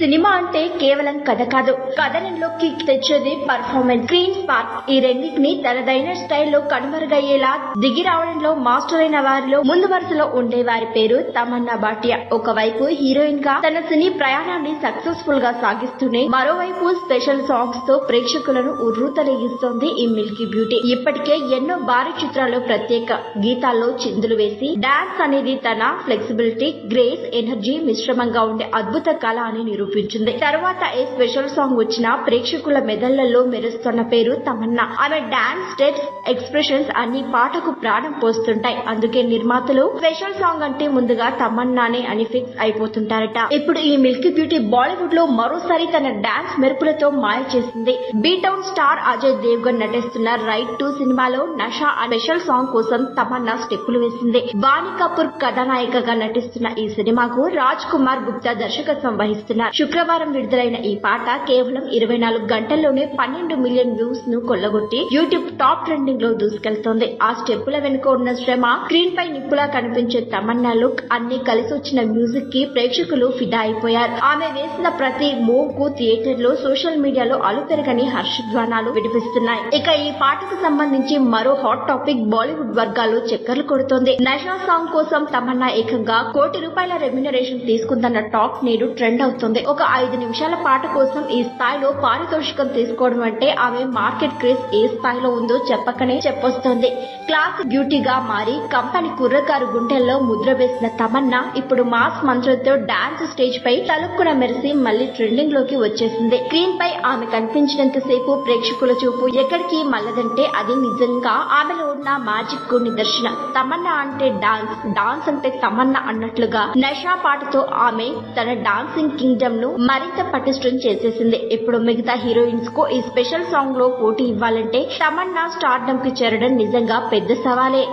Cinema అంటే కేవలం కథ కాదు. కథనంలోకి తెచ్చేది పర్ఫార్మెన్స్ స్క్రీన్ స్పార్క్ ఈ రెండింటిని తనదైన స్టైల్లో కనుమరుగయ్యేలా దిగి రావడంలో మాస్టర్ అయిన వారిలో ముందు వరుసలో ఉండే వారి పేరు తమన్నా భాటియా. ఒకవైపు హీరోయిన్గా తన సినీ ప్రయాణాన్ని సక్సెస్ఫుల్గా సాగిస్తూనే మరోవైపు స్పెషల్ సాంగ్స్తో ప్రేక్షకులను ఉర్రూతలేగిస్తోంది ఈ మిల్కీ బ్యూటీ ఇప్పటికే ఎన్నో భారీ చిత్రాల్లో ప్రత్యేక గీతాల్లో చిందులు వేసి డాన్స్ అనేది తన ఫ్లెక్సిబిలిటీ గ్రేస్ ఎనర్జీ మిశ్రమంగా ఉండే అద్భుత కళ అని చూపించింది. తర్వాత ఏ స్పెషల్ సాంగ్ వచ్చినా ప్రేక్షకుల మెదళ్ళలో మెరుస్తున్న పేరు తమన్నా. ఆమె డాన్స్ స్టెప్స్ ఎక్స్ప్రెషన్స్ అన్ని పాటకు ప్రాణం పోస్తుంటాయి. అందుకే నిర్మాతలు స్పెషల్ సాంగ్ అంటే ముందుగా తమన్నానే అని ఫిక్స్ అయిపోతుంటారట. ఇప్పుడు ఈ మిల్కీ బ్యూటీ బాలీవుడ్లో మరోసారి తన డాన్స్ మెరుపులతో మాయ చేసింది. బీటౌన్ స్టార్ అజయ్ దేవ్గన్ నటిస్తున్న రైట్ టు సినిమాలో నషా స్పెషల్ సాంగ్ కోసం తమన్నా స్టెప్పులు వేసింది. వాణి కపూర్ కథానాయికగా నటిస్తున్న ఈ సినిమాకు రాజ్ కుమార్ గుప్తా దర్శకత్వం వహిస్తున్నారు. శుక్రవారం విడుదలైన ఈ పాట కేవలం ఇరవై నాలుగు గంటల్లోనే పన్నెండు మిలియన్ వ్యూస్ను కొల్లగొట్టి యూట్యూబ్ టాప్ ట్రెండింగ్లో దూసుకెళ్తోంది. ఆ స్టెప్పుల వెనుక ఉన్న శ్రమ స్క్రీన్ పై నిప్పులా కనిపించే తమన్నా లుక్ అన్ని కలిసి వచ్చిన మ్యూజిక్కి ప్రేక్షకులు ఫిదా అయిపోయారు. ఆమె వేసిన ప్రతి మూవ్కు థియేటర్లో సోషల్ మీడియాలో అలుపెరగని హర్షధ్వానాలు వినిపిస్తున్నాయి ఇక ఈ పాటకు సంబంధించి మరో హాట్ టాపిక్ బాలీవుడ్ వర్గాల్లో చక్కర్లు కొడుతోంది. నషా సాంగ్ కోసం తమన్నా ఏకంగా కోటి రూపాయల రెమ్యునరేషన్ తీసుకుందన్న టాక్ నేడు ట్రెండ్ అవుతుంది. ఒక ఐదు నిమిషాల పాట కోసం ఈ స్థాయిలో పారితోషికం తీసుకోవడం అంటే ఆమె మార్కెట్ క్రేజ్ ఏ స్థాయిలో ఉందో చెప్పకనే చెప్పొస్తోంది. క్లాస్ బ్యూటీగా మారి కంపెనీ కుర్రకారు గుండెల్లో ముద్ర వేసిన తమన్నా ఇప్పుడు మాస్ మంత్రంతో డాన్స్ స్టేజ్ పై తలుక్కున మెరిసి మళ్ళీ ట్రెండింగ్లోకి వచ్చేసింది. స్క్రీన్ పై ఆమె కనిపించినంత సేపు ప్రేక్షకుల చూపు ఎక్కడికి మల్లదంటే అది నిజంగా ఆమెలో ఉన్న మ్యాజిక్కు నిదర్శన. తమన్నా అంటే డాన్స్ డాన్స్ అంటే తమన్నా అన్నట్లుగా నషా పాటతో ఆమె తన డాన్సింగ్ కింగ్డమ్ ను మరింత పటిష్టం చేసేసింది. ఇప్పుడు మిగతా హీరోయిన్స్కు ఈ స్పెషల్ సాంగ్లో పోటీ ఇవ్వాలంటే తమన్నా స్టార్డమ్కి చేరడం నిజంగా పెద్ద సవాలే.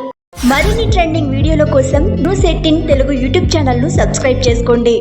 మరిన్ని ట్రెండింగ్ వీడియోల కోసం న్యూస్ ఎయిటీన్ తెలుగు యూట్యూబ్ ఛానల్ను సబ్స్క్రైబ్ చేసుకోండి.